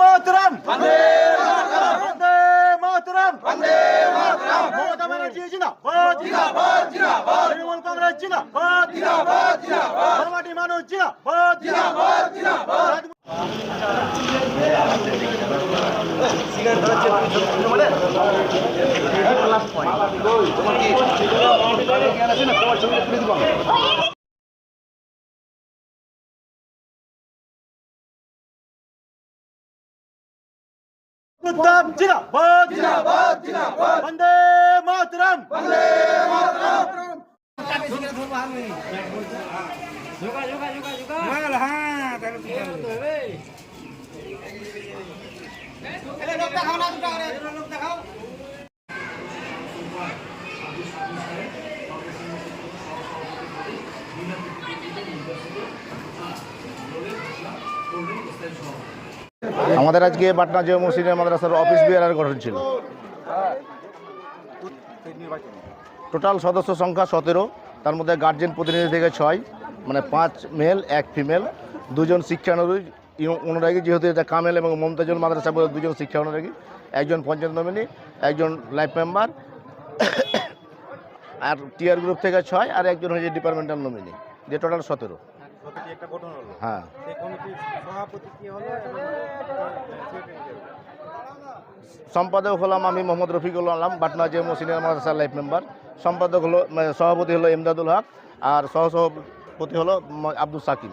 মাতরম বন্দে মাতরম বন্দে মাতরম মমতা ব্যানার্জি জিন্দাবাদ জিন্দাবাদ জিন্দাবাদ তৃণমূল কংগ্রেস জিন্দাবাদ জিন্দাবাদ জিন্দাবাদ মানুষ জিন্দাবাদ জিন্দাবাদ জিন্দাবাদ উত্তম জিন্দাবাদ জিন্দাবাদ জিন্দাবাদ বন্দে মাতরম বন্দে মাতরম আমাদের আজকে পাটনা জয় মসজিদের মাদ্রাসার অফিস বিহারের গঠন ছিল। টোটাল সদস্য সংখ্যা সতেরো, তার মধ্যে গার্জেন প্রতিনিধি থেকে ছয় মানে পাঁচ মেল এক ফিমেল দুজন শিক্ষানুরাগী, ইউ- অনুরাগী, যেহেতু এটা কামেল এবং মমতাজুল মাদ্রাসা বলে দুজন শিক্ষা অনুরাগী একজন পঞ্চায়েত নমিনি একজন লাইফ মেম্বার আর টিআর গ্রুপ থেকে ছয়, আর একজন হচ্ছে ডিপার্টমেন্টাল নমিনি যে টোটাল সতেরো। কমিটি একটা গঠন হলো। হ্যাঁ। সেই কমিটির সভাপতি কি হলো সম্পাদক হলাম আমি Mohammad Rafiqul Alam Patna J senior Madrasa life member সম্পাদক হলো মানে সভাপতি হলো ইমদাদুল হক আর সহসভাপতি হলো আব্দুল সাকিম।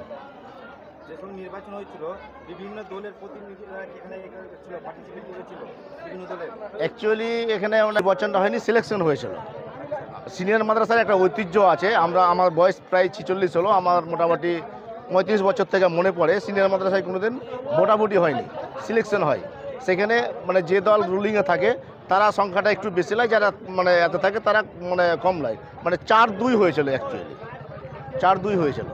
যখন নির্বাচন হয়েছিল বিভিন্ন দলের প্রতিনিধিরা এখানে ছিল পার্টিসিপেট করেছিল বিভিন্ন দলের? অ্যাকচুয়ালি এখানে নির্বাচনটা হয়নি সিলেকশন হয়েছিল। সিনিয়র মাদ্রাসার একটা ঐতিহ্য আছে। আমরা, আমার বয়স প্রায় ছিচল্লিশ হলো, আমার মোটামুটি পঁয়ত্রিশ বছর থেকে মনে পড়ে, সিনিয়র মাদ্রাসায় কোনোদিন ভোটাভুটি হয়নি সিলেকশন হয়। সেখানে মানে যে দল রুলিংয়ে থাকে, তারা সংখ্যাটা একটু বেশি লাগে যারা মানে এত থাকে, তারা মানে কম লাগে মানে চার দুই হয়েছিল অ্যাকচুয়ালি চার দুই হয়েছিল।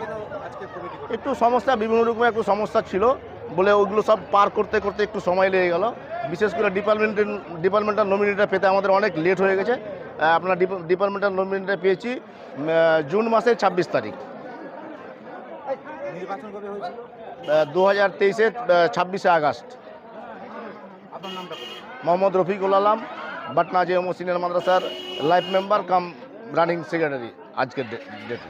কেন একটু সমস্যা, বিভিন্ন রকমের একটু সমস্যা ছিল, বলে ওইগুলো সব পার করতে করতে একটু সময় লেগে গেল। বিশেষ করে ডিপার্টমেন্টের ডিপার্টমেন্টাল নমিনিটা পেতে আমাদের অনেক লেট হয়ে গেছে। আপনার ডিপার্টমেন্টাল নমিনিটা পেয়েছি জুন মাসের ছাব্বিশ তারিখ। দু হাজার তেইশে ছাব্বিশে August. Mohammad Rafiqul Alam Batna J senior মাদ্রাসার life member cum running secretary আজকের ডেটে।